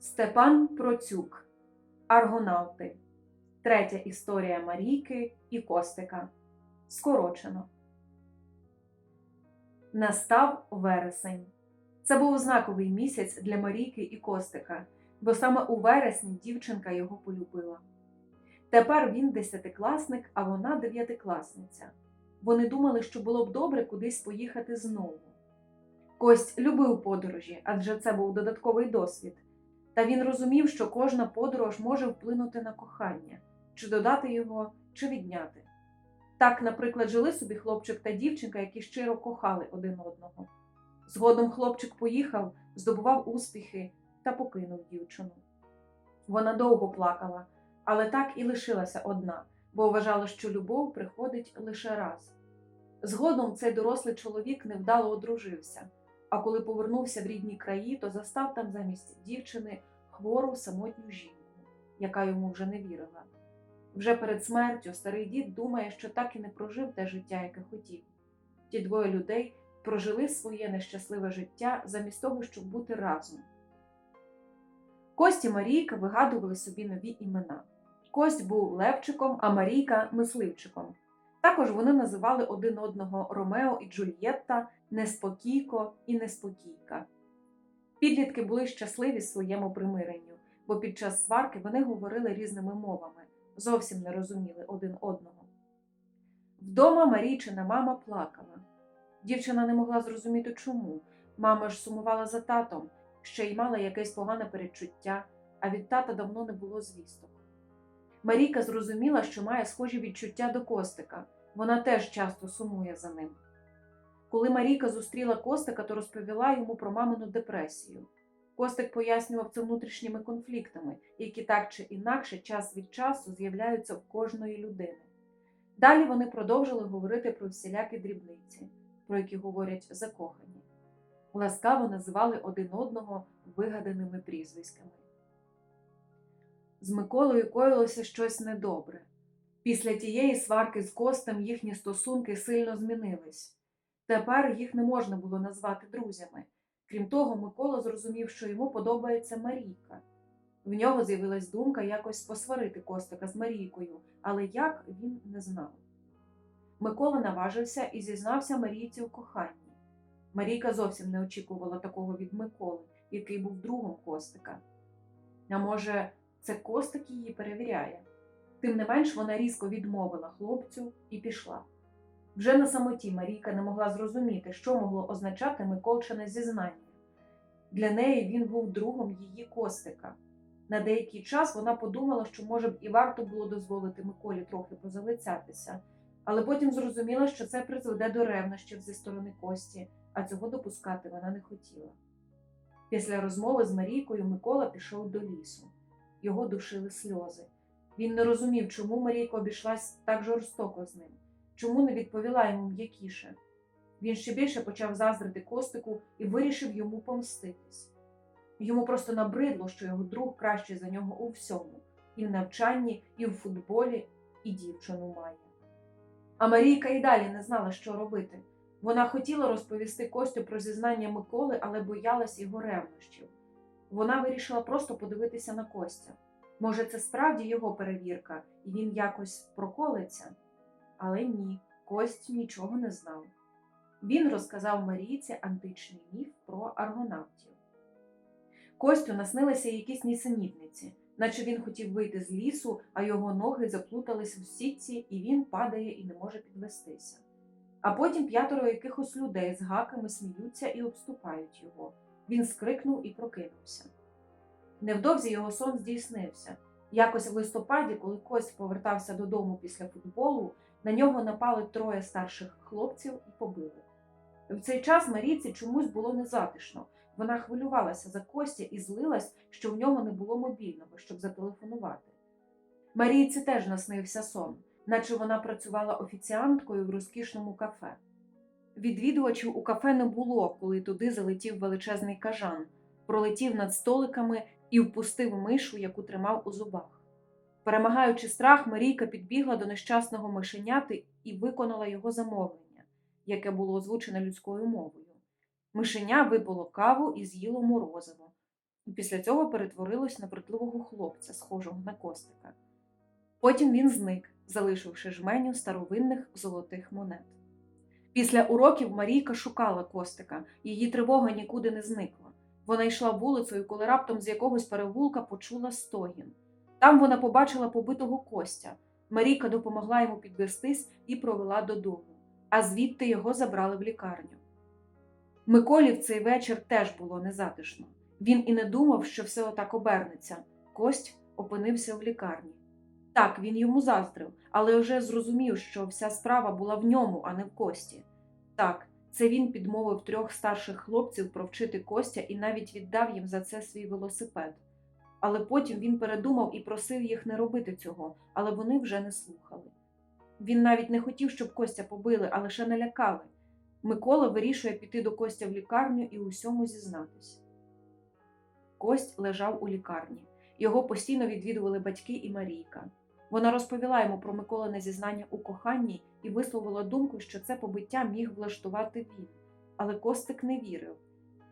Степан Процюк Аргонавти. Третя історія Марійки і Костика. Скорочено. Настав вересень. Це був знаковий місяць для Марійки і Костика, бо саме у вересні дівчинка його полюбила. Тепер він десятикласник, а вона дев'ятикласниця. Вони думали, що було б добре кудись поїхати знову. Кость любив подорожі, адже це був додатковий досвід. Та він розумів, що кожна подорож може вплинути на кохання, чи додати його, чи відняти. Так, наприклад, жили собі хлопчик та дівчинка, які щиро кохали один одного. Згодом хлопчик поїхав, здобував успіхи та покинув дівчину. Вона довго плакала, але так і лишилася одна, бо вважала, що любов приходить лише раз. Згодом цей дорослий чоловік невдало одружився, а коли повернувся в рідні краї, то застав там замість дівчини хвору самотню жінку, яка йому вже не вірила. Вже перед смертю старий дід думає, що так і не прожив те життя, яке хотів. Ті двоє людей прожили своє нещасливе життя замість того, щоб бути разом. Кості Марійка вигадували собі нові імена. Кость був Левчиком, а Марійка мисливчиком. Також вони називали один одного Ромео і Джульєтта, Неспокійко і Неспокійка. Підлітки були щасливі своєму примиренню, бо під час сварки вони говорили різними мовами, зовсім не розуміли один одного. Вдома Марійчина мама плакала. Дівчина не могла зрозуміти, чому. Мама ж сумувала за татом, ще й мала якесь погане передчуття, а від тата давно не було звісток. Марійка зрозуміла, що має схожі відчуття до Костика. Вона теж часто сумує за ним. Коли Марійка зустріла Костика, то розповіла йому про мамину депресію. Костик пояснював це внутрішніми конфліктами, які так чи інакше час від часу з'являються в кожної людини. Далі вони продовжили говорити про всілякі дрібниці, про які говорять закохані. Ласкаво називали один одного вигаданими прізвиськами. З Миколою коїлося щось недобре. Після тієї сварки з Костем їхні стосунки сильно змінились. Тепер їх не можна було назвати друзями. Крім того, Микола зрозумів, що йому подобається Марійка. В нього з'явилась думка якось посварити Костика з Марійкою, але як він не знав. Микола наважився і зізнався Марійці у коханні. Марійка зовсім не очікувала такого від Миколи, який був другом Костика. А може, це Костик її перевіряє. Тим не менш вона різко відмовила хлопцю і пішла. Вже на самоті Марійка не могла зрозуміти, що могло означати Миколчине зізнання. Для неї він був другом її Костика. На деякий час вона подумала, що, може б, і варто було дозволити Миколі трохи позалицятися, але потім зрозуміла, що це призведе до ревнощів зі сторони Кості, а цього допускати вона не хотіла. Після розмови з Марійкою Микола пішов до лісу. Його душили сльози. Він не розумів, чому Марійка обійшлась так жорстоко з ним, чому не відповіла йому м'якіше. Він ще більше почав заздрити Костику і вирішив йому помститись. Йому просто набридло, що його друг кращий за нього у всьому і в навчанні, і в футболі, і дівчину має. А Марійка і далі не знала, що робити. Вона хотіла розповісти Костю про зізнання Миколи, але боялась його ревнощів. Вона вирішила просто подивитися на Костя. Може, це справді його перевірка, і він якось проколиться? Але ні, Кость нічого не знав. Він розказав Марійці античний міф про аргонавтів. Костю наснилися якісь нісенітниці, наче він хотів вийти з лісу, а його ноги заплутались в сітці, і він падає і не може підвестися. А потім п'ятеро якихось людей з гаками сміються і обступають його. Він скрикнув і прокинувся. Невдовзі його сон здійснився. Якось в листопаді, коли Кость повертався додому після футболу, на нього напали троє старших хлопців і побили. В цей час Марійці чомусь було незатишно. Вона хвилювалася за Костя і злилась, що в нього не було мобільного, щоб зателефонувати. Марійці теж наснився сон, наче вона працювала офіціанткою в розкішному кафе. Відвідувачів у кафе не було, коли туди залетів величезний кажан, пролетів над столиками і впустив мишу, яку тримав у зубах. Перемагаючи страх, Марійка підбігла до нещасного мишеняти і виконала його замовлення, яке було озвучене людською мовою. Мишеня випило каву і з'їло морозиво. і після цього перетворилось на вродливого хлопця, схожого на костика. Потім він зник, залишивши жменю старовинних золотих монет. Після уроків Марійка шукала костика, її тривога нікуди не зникла. Вона йшла вулицею, коли раптом з якогось перевулка почула стогін. Там вона побачила побитого костя. Марійка допомогла йому підвестись і провела додому, а звідти його забрали в лікарню. Миколі в цей вечір теж було незатишно. Він і не думав, що все отак обернеться. Кость опинився в лікарні. Так, він йому заздрив, але вже зрозумів, що вся справа була в ньому, а не в кості. Так, це він підмовив трьох старших хлопців провчити Костя і навіть віддав їм за це свій велосипед. Але потім він передумав і просив їх не робити цього, але вони вже не слухали. Він навіть не хотів, щоб Костя побили, а лише налякали. Микола вирішує піти до Костя в лікарню і усьому зізнатись. Кость лежав у лікарні. Його постійно відвідували батьки і Марійка. Вона розповіла йому про Миколине зізнання у коханні і висловила думку, що це побиття міг влаштувати він. Але Костик не вірив.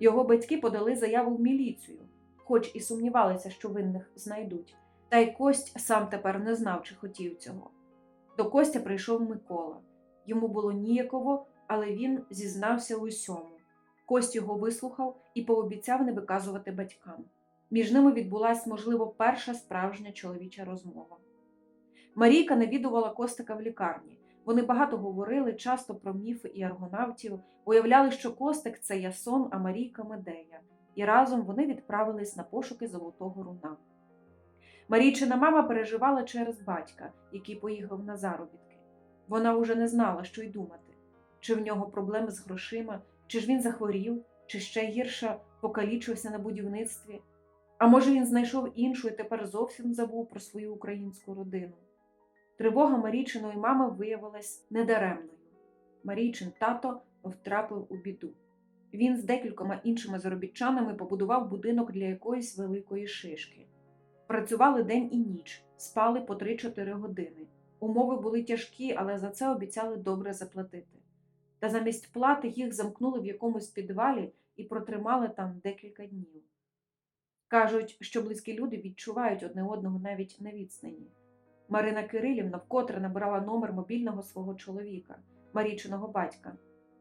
Його батьки подали заяву в міліцію, хоч і сумнівалися, що винних знайдуть. Та й Кость сам тепер не знав, чи хотів цього. До Костя прийшов Микола. Йому було ніяково, але він зізнався усьому. Кость його вислухав і пообіцяв не виказувати батькам. Між ними відбулась, можливо, перша справжня чоловіча розмова. Марійка навідувала Костика в лікарні. Вони багато говорили, часто про міфи і аргонавтів, уявляли, що Костик це Ясон, а Марійка Медея, і разом вони відправились на пошуки золотого руна. Марійчина мама переживала через батька, який поїхав на заробітки. Вона уже не знала, що й думати, чи в нього проблеми з грошима, чи ж він захворів, чи ще гірше покалічився на будівництві. А може, він знайшов іншу і тепер зовсім забув про свою українську родину. Тривога Марійчиної мами виявилась недаремною. Марійчин тато втрапив у біду. Він з декількома іншими заробітчанами побудував будинок для якоїсь великої шишки. Працювали день і ніч, спали по 3-4 години. Умови були тяжкі, але за це обіцяли добре заплатити. Та замість плати їх замкнули в якомусь підвалі і протримали там декілька днів. Кажуть, що близькі люди відчувають одне одного навіть на відстані. Марина Кирилівна вкотре набирала номер мобільного свого чоловіка, Марічиного батька.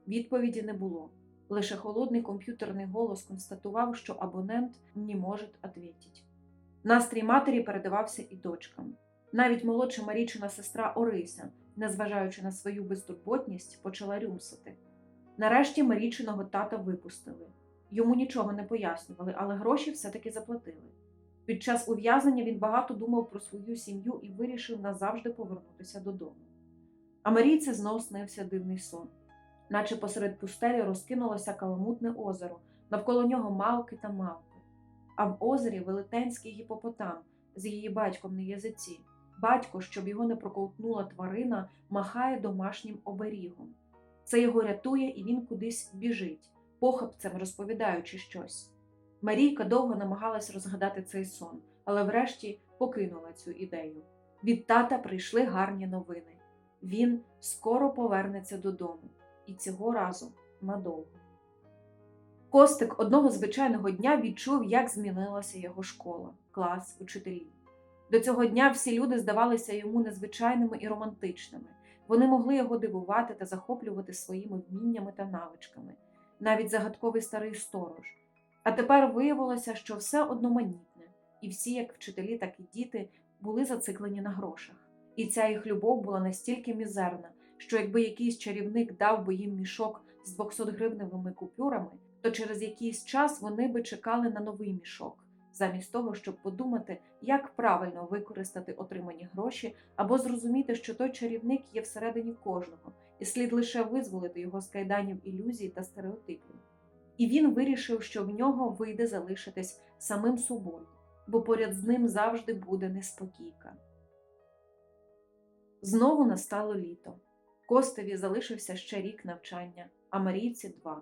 Відповіді не було. Лише холодний комп'ютерний голос констатував, що абонент не може відповісти. Настрій матері передавався і дочкам. Навіть молодша Марічина сестра Орися, незважаючи на свою безтурботність, почала рюмсати. Нарешті Марічиного тата випустили. Йому нічого не пояснювали, але гроші все-таки заплатили. Під час ув'язнення він багато думав про свою сім'ю і вирішив назавжди повернутися додому. А Марійці знов снився дивний сон, наче посеред пустелі розкинулося каламутне озеро, навколо нього мавки та мавпи, а в озері велетенський гіпопотам з її батьком на язиці. Батько, щоб його не проковтнула тварина, махає домашнім оберігом. Це його рятує, і він кудись біжить, похапцем розповідаючи щось. Марійка довго намагалась розгадати цей сон, але врешті покинула цю ідею. Від тата прийшли гарні новини. Він скоро повернеться додому, і цього разу надовго. Костик одного звичайного дня відчув, як змінилася його школа, клас, учителі. До цього дня всі люди здавалися йому незвичайними і романтичними. Вони могли його дивувати та захоплювати своїми вміннями та навичками, навіть загадковий старий сторож. А тепер виявилося, що все одноманітне, і всі, як вчителі, так і діти, були зациклені на грошах. І ця їх любов була настільки мізерна, що якби якийсь чарівник дав би їм мішок з 200-гривневими купюрами, то через якийсь час вони би чекали на новий мішок, замість того, щоб подумати, як правильно використати отримані гроші, або зрозуміти, що той чарівник є всередині кожного, і слід лише визволити його з кайданів ілюзій та стереотипів. І він вирішив, що в нього вийде залишитись самим собою, бо поряд з ним завжди буде неспокійка. Знову настало літо. Костеві залишився ще рік навчання, а Марійці два.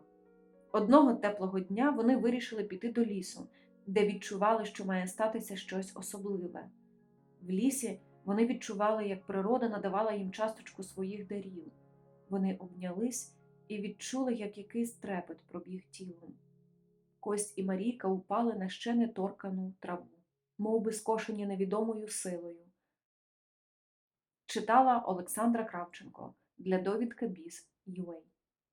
Одного теплого дня вони вирішили піти до лісу, де відчували, що має статися щось особливе. В лісі вони відчували, як природа надавала їм часточку своїх дарів. Вони обнялись і відчули, як якийсь трепет пробіг тілом. Кость і Марійка упали на ще не торкану траву, мов би скошені невідомою силою. Читала Олександра Кравченко для довідки Біз.UA